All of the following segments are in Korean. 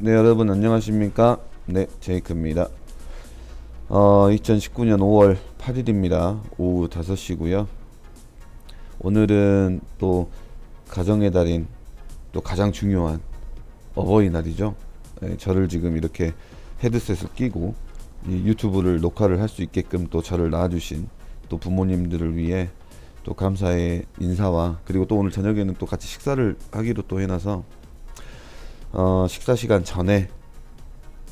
네 여러분 안녕하십니까? 네 제이크입니다. 어 2019년 5월 8일입니다. 오후 5시고요. 오늘은 또 가정의 달인 또 가장 중요한 어버이날이죠. 네, 저를 지금 이렇게 헤드셋을 끼고 이 유튜브를 녹화를 할 수 있게끔 또 저를 낳아주신 또 부모님들을 위해 또 감사의 인사와 그리고 또 오늘 저녁에는 또 같이 식사를 하기로 또 해놔서 어, 식사 시간 전에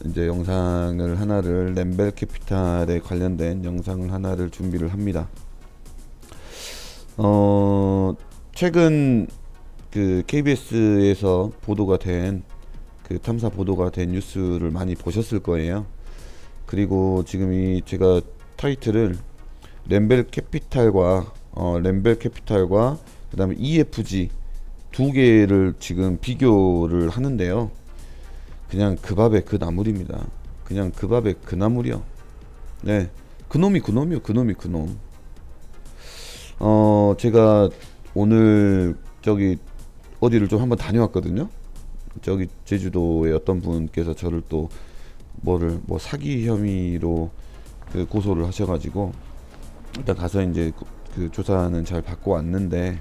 이제 영상을 하나를 램벨 캐피탈에 관련된 영상을 하나를 준비를 합니다. 어, 최근 그 KBS에서 보도가 된 그 탐사 보도가 된 뉴스를 많이 보셨을 거예요. 그리고 지금 이 제가 타이틀을 램벨 캐피탈과 어, 램벨 캐피탈과 그다음에 EFG 두 개를 지금 비교를 하는데요. 그냥 그 밥에 그 나물입니다. 그냥 그 밥에 그 나물이요. 네, 그놈이 그놈이요. 그놈이 그놈. 어, 제가 오늘 저기 어디를 좀 한번 다녀왔거든요. 저기 제주도의 어떤 분께서 저를 또 뭐를 뭐 사기 혐의로 그 고소를 하셔가지고 일단 가서 이제 그- 그 조사는 잘 받고 왔는데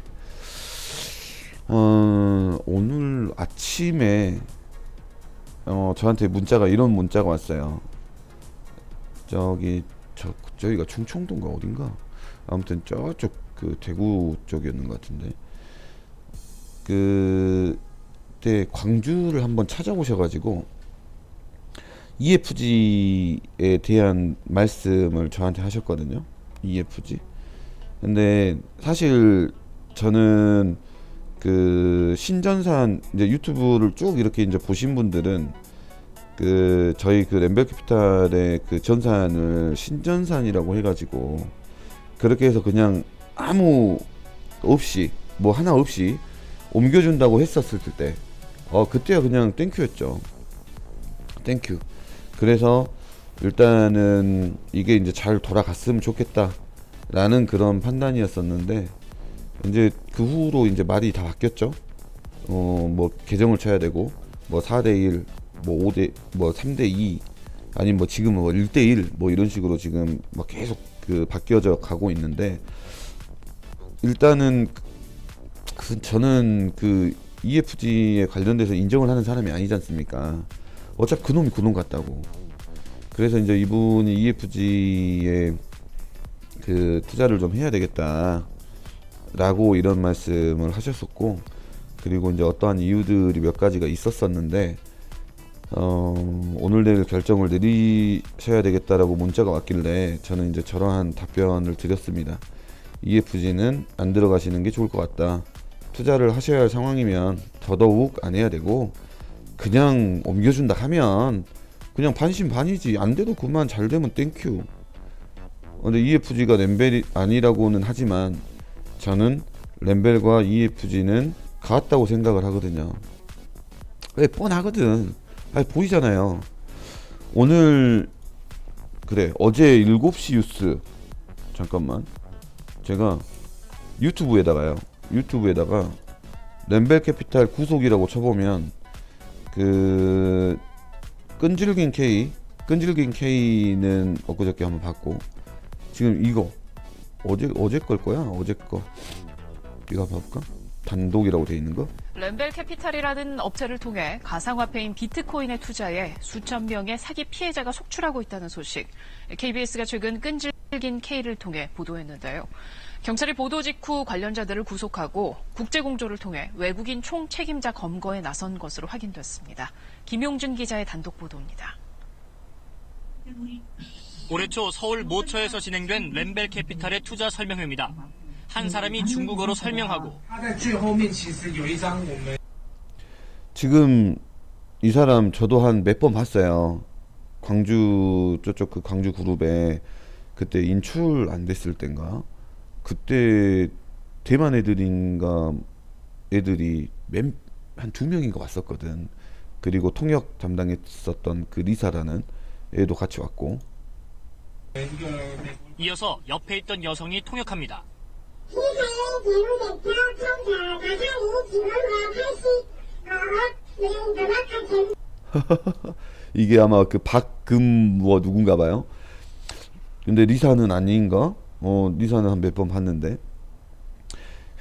어, 오늘 아침에 어, 저한테 문자가 이런 문자가 왔어요. 저기 저 저기가 충청도인가 어딘가 아무튼 저쪽 그 대구 쪽이었는 것 같은데 그때 광주를 한번 찾아오셔가지고 EFG에 대한 말씀을 저한테 하셨거든요. EFG. 근데 사실 저는 그 신전산 이제 유튜브를 쭉 이렇게 이제 보신 분들은 그 저희 그 램벨 캐피탈의 그 전산을 신전산이라고 해가지고 그렇게 해서 그냥 아무 없이 뭐 하나 없이 옮겨준다고 했었을 때, 어 그때야 그냥 땡큐였죠. 땡큐. 그래서 일단은 이게 이제 잘 돌아갔으면 좋겠다라는 그런 판단이었었는데 이제 그 후로 이제 말이 다 바뀌었죠. 어뭐 계정을 쳐야 되고 뭐 4대 1, 뭐 5대 뭐 3대 2 아니면 뭐 지금은 뭐 1대 1 뭐 이런 식으로 지금 막 계속 그 바뀌어져 가고 있는데 일단은 그 저는 그 EFG에 관련돼서 인정을 하는 사람이 아니지 않습니까? 어차피 그놈이 그놈 같다고. 그래서 이제 이분이 EFG에 그 투자를 좀 해야 되겠다. 라고 이런 말씀을 하셨었고, 그리고 이제 어떠한 이유들이 몇 가지가 있었었는데, 어, 오늘 내일 결정을 내리셔야 되겠다라고 문자가 왔길래 저는 이제 저러한 답변을 드렸습니다. EFG는 안 들어가시는 게 좋을 것 같다. 투자를 하셔야 할 상황이면 더더욱 안 해야 되고 그냥 옮겨준다 하면 그냥 반신반이지 안 돼도 그만 잘 되면 땡큐. 근데 EFG가 램벨이 아니라고는 하지만 저는 램벨과 EFG는 같다고 생각을 하거든요. 왜 뻔하거든. 아니 보이잖아요. 오늘 그래 어제 7시 뉴스 잠깐만 제가 유튜브에다가요. 유튜브에다가 램벨 캐피탈 구속이라고 쳐보면 그 끈질긴 K 끈질긴 K는 엊그저께 한번 봤고 지금 이거 어제 어제 걸 거야 어제 거 이거 봐볼까 단독이라고 돼 있는 거 램벨 캐피탈이라는 업체를 통해 가상화폐인 비트코인에 투자해 수천 명의 사기 피해자가 속출하고 있다는 소식. KBS가 최근 끈질긴 K를 통해 보도했는데요. 경찰이 보도 직후 관련자들을 구속하고 국제공조를 통해 외국인 총 책임자 검거에 나선 것으로 확인됐습니다. 김용준 기자의 단독 보도입니다. 올해 초 서울 모처에서 진행된 램벨 캐피탈의 투자 설명회입니다. 한 사람이 중국어로 설명하고 지금 이 사람 저도 한 몇 번 봤어요. 광주 저쪽 그 광주 그룹에 그때 인출 안 됐을 땐가 그때 대만 애들인가 애들이 한 두 명인가 왔었거든. 그리고 통역 담당했었던 그 리사라는 애도 같이 왔고 이어서 옆에 있던 여성이 통역합니다. 이게 아마 그 박금 뭐 누군가 봐요. 근데 리사는 아닌가? 어, 리사는 한 몇 번 봤는데.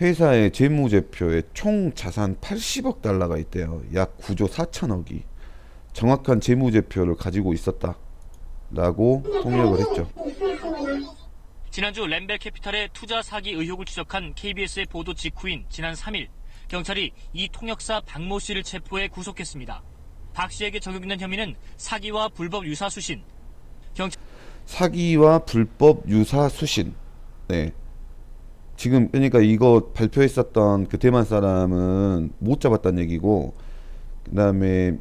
회사의 재무제표에 총 자산 80억 달러가 있대요. 약 9조 4천억이. 정확한 재무제표를 가지고 있었다. 라고 통역을 했죠. 지난주 램벨 캐피탈의 투자 사기 의혹을 추적한 KBS의 보도 직후인 지난 3일 경찰이 이 통역사 박모 씨를 체포해 구속했습니다. 박 씨에게 적용된 혐의는 사기와 불법 유사 수신. 경찰 사기와 불법 유사 수신. 네. 지금 그러니까 이거 발표했었던 그 대만 사람은 못 잡았다는 얘기고 그다음에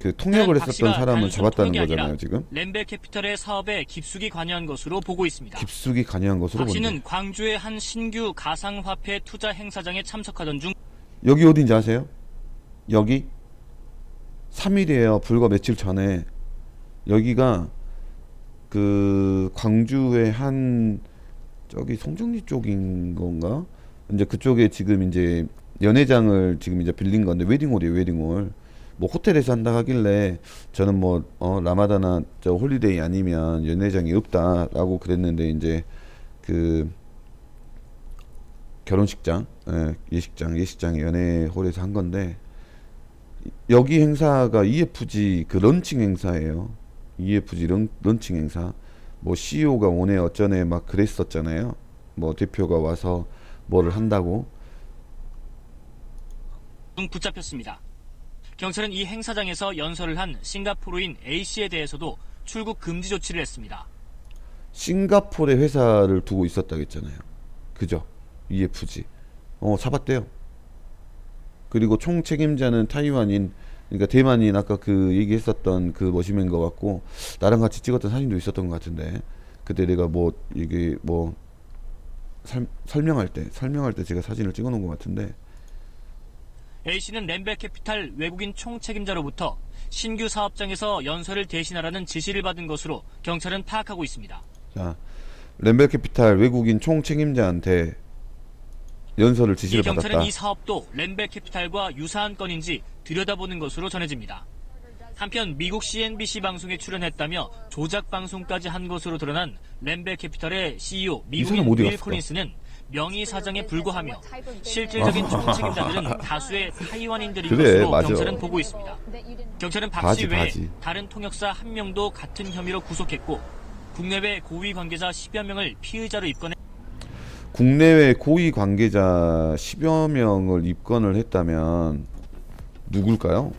그 통역을 박 했었던 단순 잡았다는 거잖아요, 지금. 램벨 캐피탈의 사업에 깊숙이 관여한 것으로 보고 있습니다. 깊숙이 관여한 것으로 박 씨는 보는데. 광주의 한 신규 가상화폐 투자 행사장에 참석하던 중 여기 어딘지 아세요? 여기 3일이에요. 불과 며칠 전에 여기가 그 광주의 한 저기 송정리 쪽인 건가? 이제 그쪽에 지금 이제 연회장을 지금 이제 빌린 건데 웨딩홀이에요, 웨딩홀. 뭐 호텔에서 한다 하길래 저는 뭐 어, 라마다나 저 홀리데이 아니면 연회장이 없다라고 그랬는데 이제 그 결혼식장, 예, 예식장, 예식장 연회홀에서 한 건데 여기 행사가 EFG 그 런칭 행사예요. EFG 런, 런칭 행사. 뭐 CEO가 오네 어쩌네 막 그랬었잖아요. 뭐 대표가 와서 뭐를 한다고. 중 붙잡혔습니다. 경찰은 이 행사장에서 연설을 한 싱가포르인 A 씨에 대해서도 출국 금지 조치를 했습니다. 싱가포르에 회사를 두고 있었다고 했잖아요. 그죠? EFG. 어, 잡았대요. 그리고 총 책임자는 타이완인, 그러니까 대만인 아까 그 얘기했었던 그 머시맨 것 같고, 나랑 같이 찍었던 사진도 있었던 것 같은데, 그때 내가 뭐, 이게 뭐, 설, 설명할 때, 설명할 때 제가 사진을 찍어 놓은 것 같은데, A 씨는 램벨 캐피탈 외국인 총책임자로부터 신규 사업장에서 연설을 대신하라는 지시를 받은 것으로 경찰은 파악하고 있습니다. 자, 램벨 캐피탈 외국인 총 책임자한테 연설을 이 지시를 경찰은 받았다. 이 사업도 램벨 캐피탈과 유사한 건인지 들여다보는 것으로 전해집니다. 한편 미국 CNBC 방송에 출연했다며 조작 방송까지 한 것으로 드러난 램벨 캐피탈의 CEO 미국인 갔을까? 콜린스는 명의 사장에 불과하며 실질적인 총책임자들은 다수의 타이완인들인 그래, 것으로 맞아. 경찰은 보고 있습니다. 경찰은 박 바지, 씨 외에 바지. 다른 통역사 한 명도 같은 혐의로 구속했고 국내외 고위 관계자 10여 명을 피의자로 입건해 국내외 고위 관계자 10여 명을 입건을 했다면 누굴까요?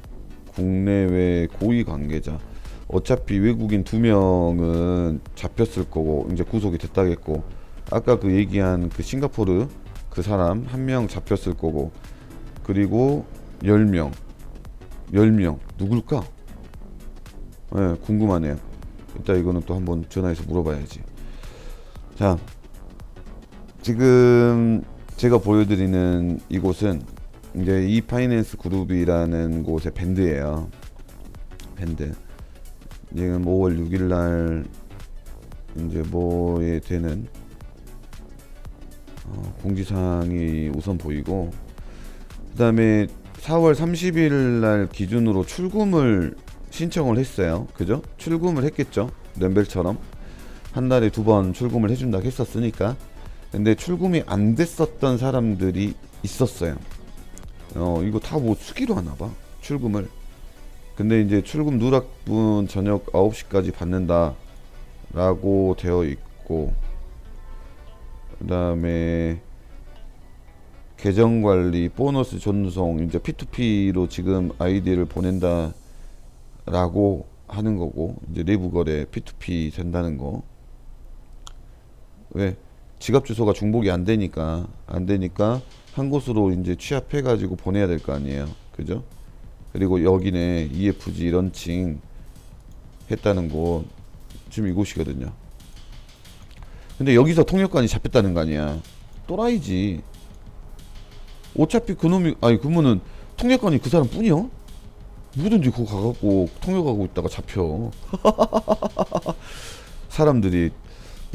국내외 고위 관계자 어차피 외국인 두 명은 잡혔을 거고 이제 구속이 됐다겠고 아까 그 얘기한 그 싱가포르 그 사람 한 명 잡혔을 거고 그리고 10명 10명 누굴까? 예, 궁금하네요. 이따 이거는 또 한번 전화해서 물어봐야지. 자, 지금 제가 보여드리는 이곳은 이제 이 파이낸스 그룹이라는 곳의 밴드예요. 밴드. 지금 5월 6일 날 이제 뭐에 되는 어, 공지사항이 우선 보이고 그다음에 4월 30일 날 기준으로 출금을 신청을 했어요. 그죠? 출금을 했겠죠. 램벨처럼 한 달에 두 번 출금을 해준다고 했었으니까. 근데 출금이 안 됐었던 사람들이 있었어요. 어, 이거 다 뭐 수기로 하나 봐. 출금을. 근데 이제 출금 누락분 저녁 9시까지 받는다. 라고 되어 있고. 그 다음에 계정 관리, 보너스 전송, 이제 P2P로 지금 아이디를 보낸다. 라고 하는 거고. 이제 내부 거래 P2P 된다는 거. 왜? 지갑 주소가 중복이 안 되니까 안 되니까 한 곳으로 이제 취합해 가지고 보내야 될 거 아니에요. 그죠? 그리고 여기네 EFG 런칭 했다는 곳 지금 이곳이거든요. 근데 여기서 통역관이 잡혔다는 거 아니야. 또라이지. 어차피 그놈이 아니 그러면은 통역관이 그 사람 뿐이야? 누구든지 그거 가갖고 통역하고 있다가 잡혀. 사람들이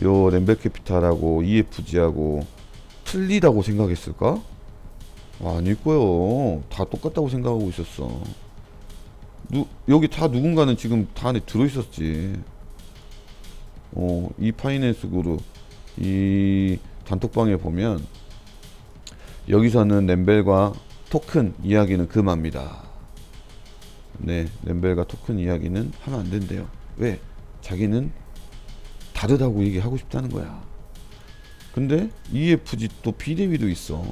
요 램벨 캐피탈하고 EFG하고 틀리다고 생각했을까? 아, 아닐 거요. 다 똑같다고 생각하고 있었어. 누, 여기 다 누군가는 지금 다 안에 들어있었지. 어, 이 파이낸스 그룹 이 단톡방에 보면 여기서는 램벨과 토큰 이야기는 금합니다. 네, 램벨과 토큰 이야기는 하면 안 된대요. 왜? 자기는 다르다고 얘기하고 싶다는 거야. 근데 EFG 또 비대위도 있어.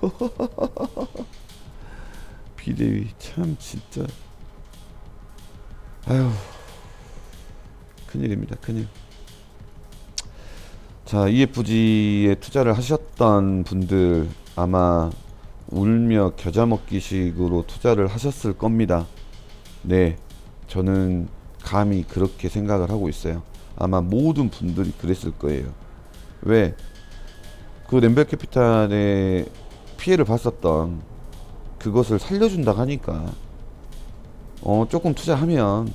비대위 참 진짜 아휴 큰일입니다 큰일 자 EFG에 투자를 하셨던 분들 아마 울며 겨자 먹기식으로 투자를 하셨을 겁니다 네 저는 감히 그렇게 생각을 하고 있어요 아마 모든 분들이 그랬을 거예요 왜? 그 램벨 캐피탈에 피해를 봤었던 그것을 살려준다 하니까 어 조금 투자하면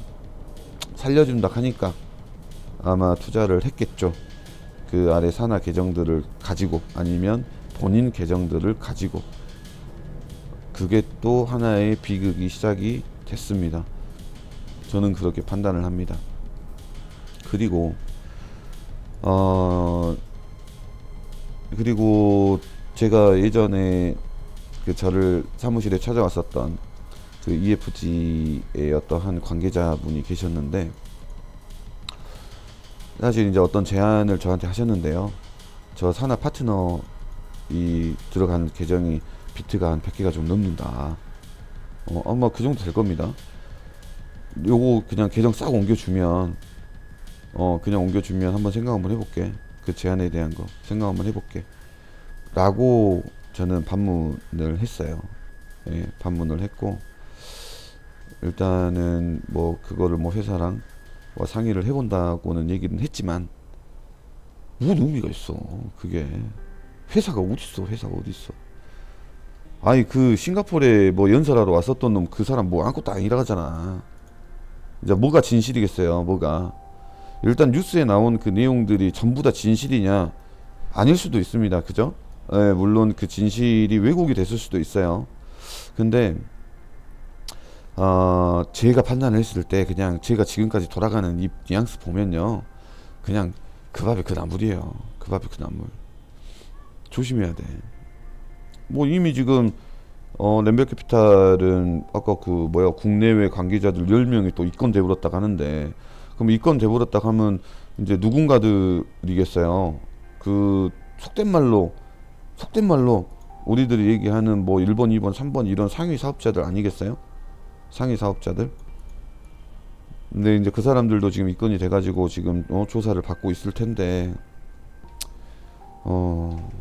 살려준다 하니까 아마 투자를 했겠죠. 그 아래 산하 계정들을 가지고 아니면 본인 계정들을 가지고 그게 또 하나의 비극이 시작이 됐습니다. 저는 그렇게 판단을 합니다. 그리고 어 그리고 제가 예전에 그 저를 사무실에 찾아왔었던 그 EFG의 어떠한 관계자분이 계셨는데 사실 이제 어떤 제안을 저한테 하셨는데요. 저 산하 파트너 이 들어간 계정이 비트가 한 100개가 좀 넘는다. 어, 아마 그 정도 될 겁니다. 요거 그냥 계정 싹 옮겨주면 어 그냥 옮겨주면 한번 생각 한번 해볼게. 그 제안에 대한 거 생각 한번 해볼게. 라고 저는 반문을 했어요. 예, 반문을 했고 일단은 뭐 그거를 뭐 회사랑 뭐 상의를 해본다고는 얘기는 했지만 무슨 의미가 있어? 그게. 회사가 어딨어? 회사가 어딨어? 아니 그 싱가포르에 뭐 연설하러 왔었던 놈 그 사람 뭐 아무것도 아니라 하잖아. 이제 뭐가 진실이겠어요 뭐가? 일단 뉴스에 나온 그 내용들이 전부 다 진실이냐? 아닐 수도 있습니다. 그죠? 예, 물론 그 진실이 왜곡이 됐을 수도 있어요. 근데 어, 제가 판단을 했을 때 그냥 제가 지금까지 돌아가는 이 뉘앙스 보면요. 그냥 그 밥에 그 나물이에요. 그 밥에 그 나물. 조심해야 돼. 뭐 이미 지금 어, 램벨 캐피탈은 아까 그 뭐야 국내외 관계자들 10명이 또 입건 돼버렸다 하는데 그럼 입건 돼버렸다 하면 이제 누군가들이겠어요. 그 속된 말로 속된 말로 우리들이 얘기하는 뭐 1번, 2번, 3번 이런 상위 사업자들 아니겠어요? 상위 사업자들. 근데 이제 그 사람들도 지금 입건이 돼가지고 지금 어, 조사를 받고 있을 텐데, 어,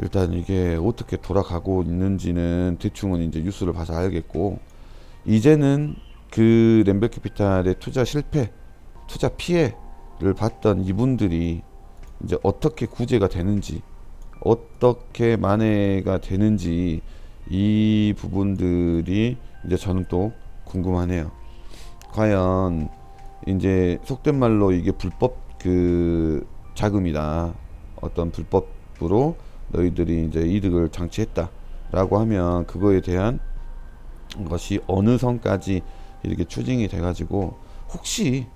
일단 이게 어떻게 돌아가고 있는지는 대충은 이제 뉴스를 봐서 알겠고, 이제는 그 램벨 캐피탈의 투자 실패, 투자 피해를 봤던 이분들이 이제 어떻게 구제가 되는지, 어떻게 만회가 되는지 이 부분들이 이제 저는 또 궁금하네요. 과연 이제 속된 말로 이게 불법 그 자금이다. 어떤 불법으로 너희들이 이제 이득을 장치했다라고 하면 그거에 대한 것이 어느 선까지 이렇게 추징이 돼가지고 혹시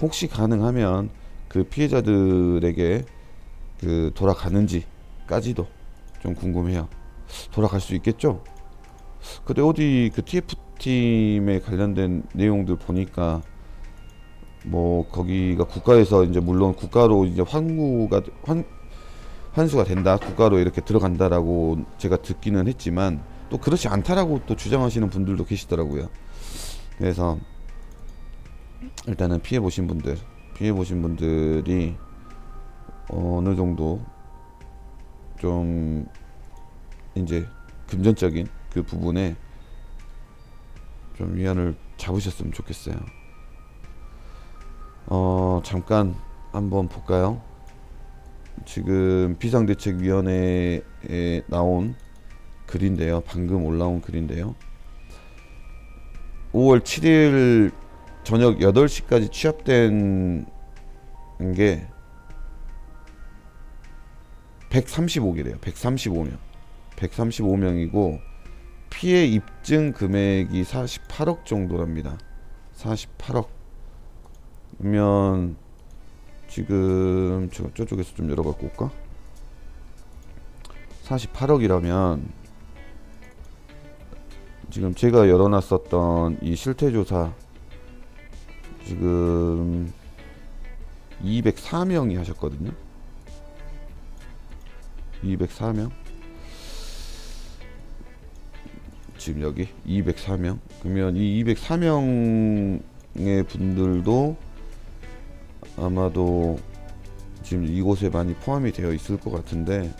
혹시 가능하면 그 피해자들에게 그 돌아가는지까지도 좀 궁금해요. 돌아갈 수 있겠죠? 근데 어디 그 TF 팀에 관련된 내용들 보니까 뭐 거기가 국가에서 이제 물론 국가로 이제 환구가 환 환수가 된다 국가로 이렇게 들어간다라고 제가 듣기는 했지만 또 그렇지 않다라고 또 주장하시는 분들도 계시더라고요. 그래서 일단은 피해 보신 분들 피해 보신 분들이 어느 정도 좀 이제 금전적인 그 부분에 좀 위안을 잡으셨으면 좋겠어요. 어, 잠깐 한번 볼까요? 지금 비상대책위원회에 나온 글인데요. 방금 올라온 글인데요. 5월 7일 저녁 8시까지 취합된 게 135개래요. 135명. 135명이고 피해 입증 금액이 48억 정도랍니다. 48억. 그러면 지금 저 저쪽에서 좀 열어 갖고 올까? 48억이라면 지금 제가 열어놨었던 이 실태조사 지금 204명이 하셨거든요. 204명. 지금 여기 204명. 그러면 이 204명의 분들도 아마도 지금 이곳에 많이 포함이 되어 있을 것 같은데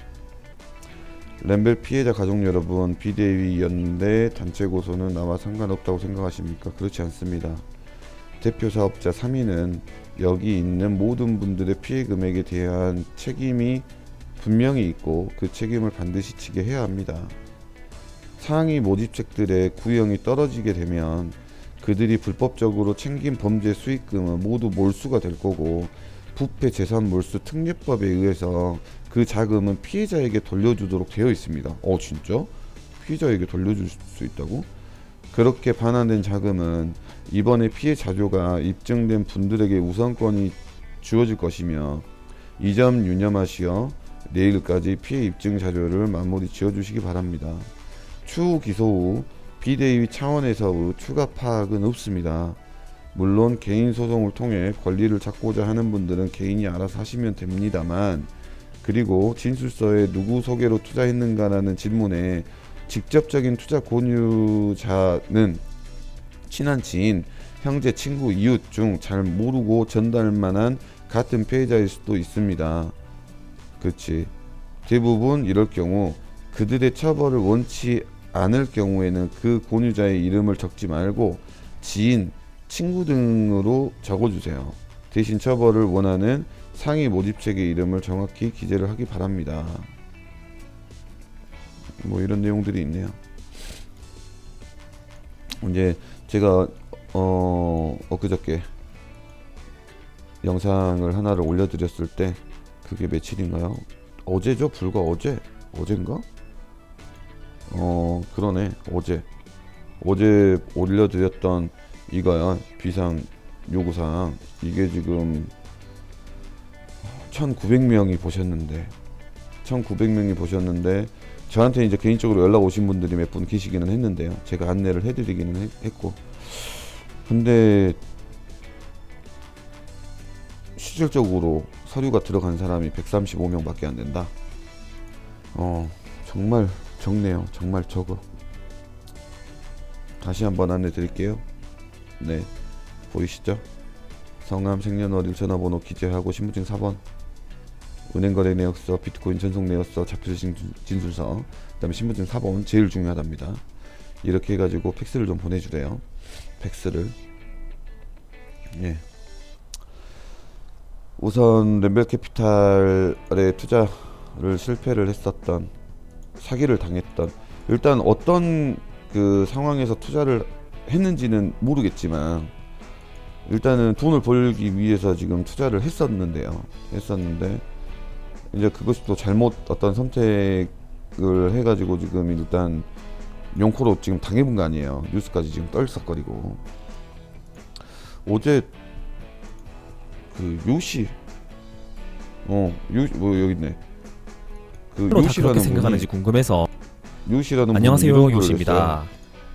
램벨 피해자 가족 여러분 비대위 연대 단체 고소는 나와 상관없다고 생각하십니까? 그렇지 않습니다. 대표 사업자 3위는 여기 있는 모든 분들의 피해 금액에 대한 책임이 분명히 있고 그 책임을 반드시 지게 해야 합니다. 상위 모집책들의 구형이 떨어지게 되면 그들이 불법적으로 챙긴 범죄 수익금은 모두 몰수가 될 거고 부패 재산 몰수 특례법에 의해서 그 자금은 피해자에게 돌려주도록 되어 있습니다. 어 진짜? 피해자에게 돌려줄 수 있다고? 그렇게 반환된 자금은 이번에 피해 자료가 입증된 분들에게 우선권이 주어질 것이며 이 점 유념하시어 내일까지 피해 입증 자료를 마무리 지어주시기 바랍니다. 추후 기소 후 비대위 차원에서의 추가 파악은 없습니다. 물론 개인 소송을 통해 권리를 찾고자 하는 분들은 개인이 알아서 하시면 됩니다만 그리고 진술서에 누구 소개로 투자했는가라는 질문에 직접적인 투자 권유자는 친한 지인, 형제, 친구, 이웃 중 잘 모르고 전달 만한 같은 피해자일 수도 있습니다. 그렇지. 대부분 이럴 경우 그들의 처벌을 원치 않을 경우에는 그 권유자의 이름을 적지 말고 지인, 친구 등으로 적어주세요. 대신 처벌을 원하는 상위 모집책의 이름을 정확히 기재를 하기 바랍니다. 뭐 이런 내용들이 있네요. 이제 제가 어 엊그저께 영상을 하나를 올려드렸을 때 그게 며칠인가요? 어제죠? 불과 어제? 어젠가? 어 그러네. 어제. 어제 올려드렸던 이거야 비상 요구사항. 이게 지금 1900명이 보셨는데 1900명이 보셨는데 저한테 이제 개인적으로 연락 오신 분들이 몇 분 계시기는 했는데요. 제가 안내를 해드리기는 했- 했고. 근데 실질적으로 서류가 들어간 사람이 135명밖에 안 된다. 어 정말 적네요. 정말 적어. 다시 한번 안내 드릴게요. 네. 보이시죠? 성함, 생년월일, 전화번호 기재하고 신분증 4번. 은행 거래 내역서, 비트코인 전송 내역서, 자필 진- 진술서, 그다음에 신분증 4번 제일 중요하답니다. 이렇게 해가지고 팩스를 좀 보내주래요. 팩스를. 예. 우선 램벨 캐피탈에 투자를 실패를 했었던 사기를 당했던 일단 어떤 그 상황에서 투자를 했는지는 모르겠지만 일단은 돈을 벌기 위해서 지금 투자를 했었는데요. 했었는데 이제 그것이 또 잘못 어떤 선택을 해가지고 지금 일단 용코로 지금 당해본 거 아니에요. 뉴스까지 지금 떨썩거리고 어제 그 요시 어요뭐 여기 있네. 그로다 그렇게 생각하는지 궁금해서 요시라는 안녕하세요 요시입니다.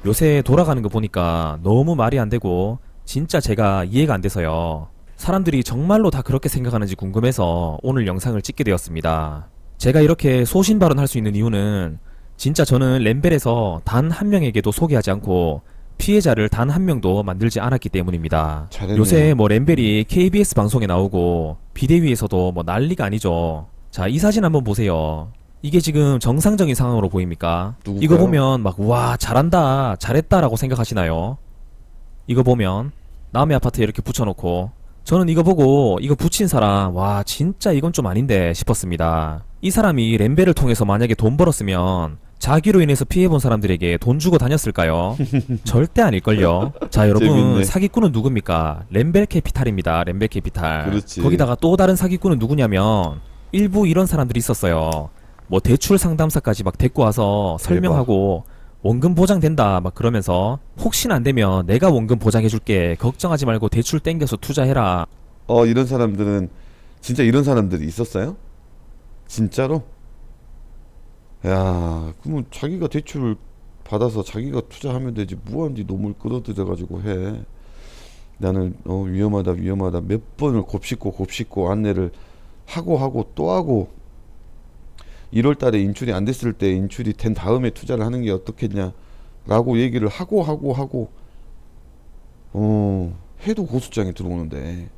요새 돌아가는 거 보니까 너무 말이 안 되고 진짜 제가 이해가 안 돼서요. 사람들이 정말로 다 그렇게 생각하는지 궁금해서 오늘 영상을 찍게 되었습니다. 제가 이렇게 소신 발언할 수 있는 이유는 진짜 저는 램벨에서 단 한 명에게도 소개하지 않고 피해자를 단 한 명도 만들지 않았기 때문입니다. 잘했네요. 요새 뭐 램벨이 KBS 방송에 나오고 비대위에서도 뭐 난리가 아니죠. 자, 이 사진 한번 보세요. 이게 지금 정상적인 상황으로 보입니까? 누굴까요? 이거 보면 막 와 잘한다 잘했다라고 생각하시나요? 이거 보면 남의 아파트에 이렇게 붙여놓고 저는 이거 보고 이거 붙인 사람 와 진짜 이건 좀 아닌데 싶었습니다. 이 사람이 램벨을 통해서 만약에 돈 벌었으면 자기로 인해서 피해본 사람들에게 돈 주고 다녔을까요? 절대 아닐걸요. 자 여러분 재밌네. 사기꾼은 누굽니까? 램벨 캐피탈입니다. 램벨 캐피탈. 그렇지. 거기다가 또 다른 사기꾼은 누구냐면 일부 이런 사람들이 있었어요. 뭐 대출 상담사까지 막 데리고 와서 설명하고 원금 보장된다 막 그러면서 혹시나 안 되면 내가 원금 보장해줄게 걱정하지 말고 대출 땡겨서 투자해라 어 이런 사람들은 진짜 이런 사람들이 있었어요? 진짜로? 야 그러면 자기가 대출을 받아서 자기가 투자하면 되지 무한히 놈을 끌어들여 가지고 해 나는 어 위험하다 위험하다 몇 번을 곱씹고 곱씹고 안내를 하고 하고 또 하고 1월 달에 인출이 안 됐을 때 인출이 된 다음에 투자를 하는 게 어떻겠냐라고 얘기를 하고 하고 하고 어 해도 고소장이 들어오는데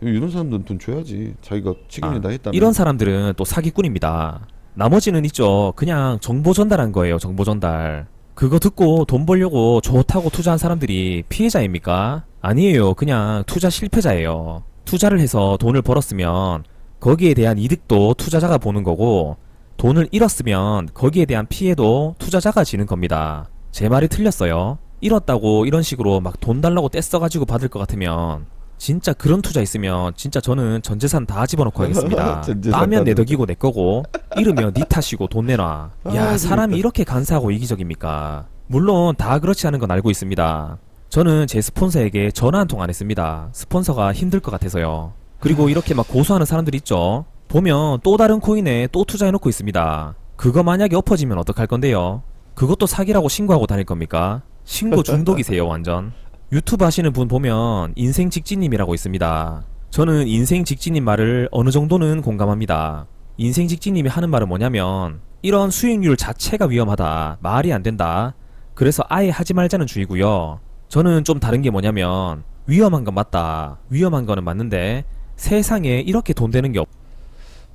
이런 사람들은 돈 줘야지 자기가 책임진다 아, 했다면 이런 사람들은 또 사기꾼입니다. 나머지는 있죠. 그냥 정보 전달한 거예요. 정보 전달. 그거 듣고 돈 벌려고 좋다고 투자한 사람들이 피해자입니까? 아니에요. 그냥 투자 실패자예요. 투자를 해서 돈을 벌었으면 거기에 대한 이득도 투자자가 보는 거고 돈을 잃었으면 거기에 대한 피해도 투자자가 지는 겁니다. 제 말이 틀렸어요. 잃었다고 이런 식으로 막 돈 달라고 떼써가지고 받을 것 같으면 진짜 그런 투자 있으면 진짜 저는 전 재산 다 집어넣고 하겠습니다. 따면 다내 덕이고 내 거고 잃으면 네 탓이고 돈 내놔. 야 아, 사람이 이렇게 간사하고 이기적입니까? 물론 다 그렇지 않은 건 알고 있습니다. 저는 제 스폰서에게 전화 한 통 안 했습니다. 스폰서가 힘들 것 같아서요. 그리고 이렇게 막 고소하는 사람들 있죠. 보면 또 다른 코인에 또 투자해놓고 있습니다. 그거 만약에 엎어지면 어떡할 건데요? 그것도 사기라고 신고하고 다닐 겁니까? 신고 중독이세요 완전. 유튜브 하시는 분 보면 인생 직진님이라고 있습니다. 저는 인생 직진님 말을 어느 정도는 공감합니다. 인생 직진님이 하는 말은 뭐냐면 이런 수익률 자체가 위험하다. 말이 안 된다. 그래서 아예 하지 말자는 주의고요. 저는 좀 다른 게 뭐냐면 위험한 건 맞다. 위험한 거는 맞는데 세상에 이렇게 돈 되는 게 없.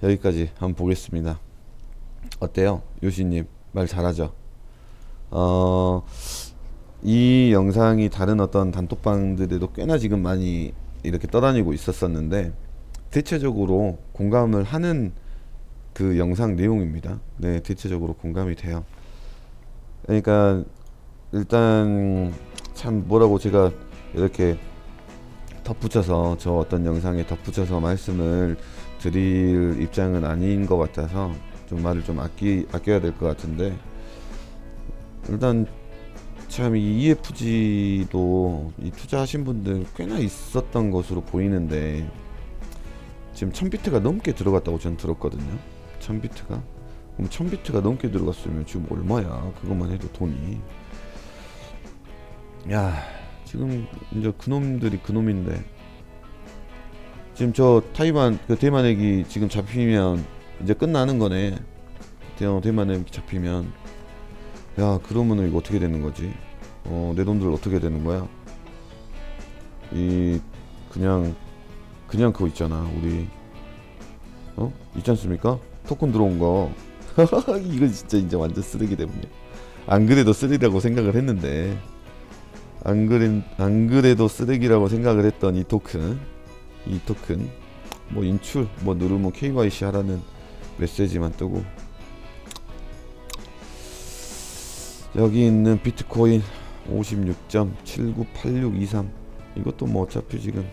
여기까지 한번 보겠습니다. 어때요? 요시님 말 잘하죠? 어, 이 영상이 다른 어떤 단톡방들에도 꽤나 지금 많이 이렇게 떠다니고 있었었는데 대체적으로 공감을 하는 그 영상 내용입니다. 네, 대체적으로 공감이 돼요. 그러니까 일단 참 뭐라고 제가 이렇게 덧붙여서 저 어떤 영상에 덧붙여서 말씀을 드릴 입장은 아닌 것 같아서 좀 말을 좀 아끼 아껴야 될 것 같은데 일단 참 이 EFG도 이 투자하신 분들 꽤나 있었던 것으로 보이는데 지금 1000비트가 넘게 들어갔다고 저는 들었거든요. 1000비트가 그럼 1000비트가 넘게 들어갔으면 지금 얼마야? 그것만 해도 돈이 야 지금 이제 그놈들이 그놈인데 지금 저 타이완 그 대만액이 지금 잡히면 이제 끝나는 거네. 대 대만액 잡히면 야 그러면은 이거 어떻게 되는 거지? 어내 돈들 어떻게 되는 거야? 이 그냥 그냥 그거 있잖아 우리 어 있지 않습니까? 토큰 들어온 거 이거 진짜 이제 완전 쓰레기 때문에 안 그래도 쓰레기라고 생각을 했는데 안 그래 안 그래도 쓰레기라고 생각을 했던 이 토큰 이 토큰. 뭐 인출 뭐 누르면 KYC 하라는 메시지만 뜨고. 여기 있는 비트코인 56.798623 이것도 뭐 어차피 지금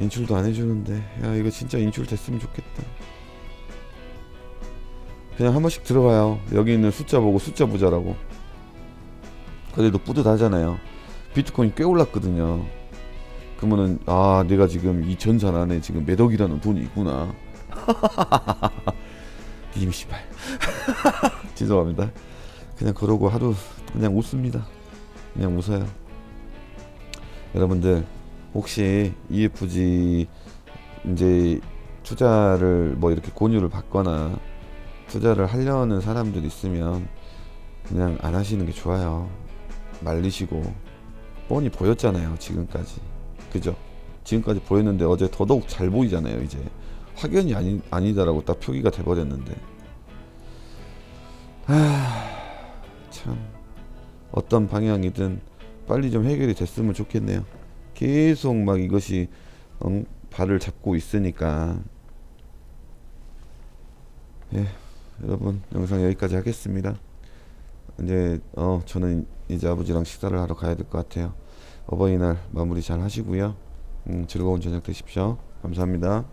인출도 안 해주는데. 야 이거 진짜 인출 됐으면 좋겠다. 그냥 한 번씩 들어가요. 여기 있는 숫자 보고 숫자 보자라고. 그래도 뿌듯하잖아요 비트코인 꽤 올랐거든요. 그러면은 아 내가 지금 이 전산 안에 지금 몇 억이라는 돈이 있구나. 님 씨발. 죄송합니다. 그냥 그러고 하루 그냥 웃습니다. 그냥 웃어요. 여러분들 혹시 EFG 이제 투자를 뭐 이렇게 권유를 받거나 투자를 하려는 사람들 있으면 그냥 안 하시는 게 좋아요. 말리시고 뻔히 보였잖아요 지금까지. 그죠? 지금까지 보였는데 어제 더더욱 잘 보이잖아요 이제. 확연히 아니, 아니다라고 딱 표기가 돼버렸는데. 참. 어떤 방향이든 빨리 좀 해결이 됐으면 좋겠네요. 계속 막 이것이 응, 발을 잡고 있으니까. 예 여러분 영상 여기까지 하겠습니다. 이제 어 저는 이제 아버지랑 식사를 하러 가야 될 것 같아요 어버이날 마무리 잘 하시고요. 음, 즐거운 저녁 되십시오. 감사합니다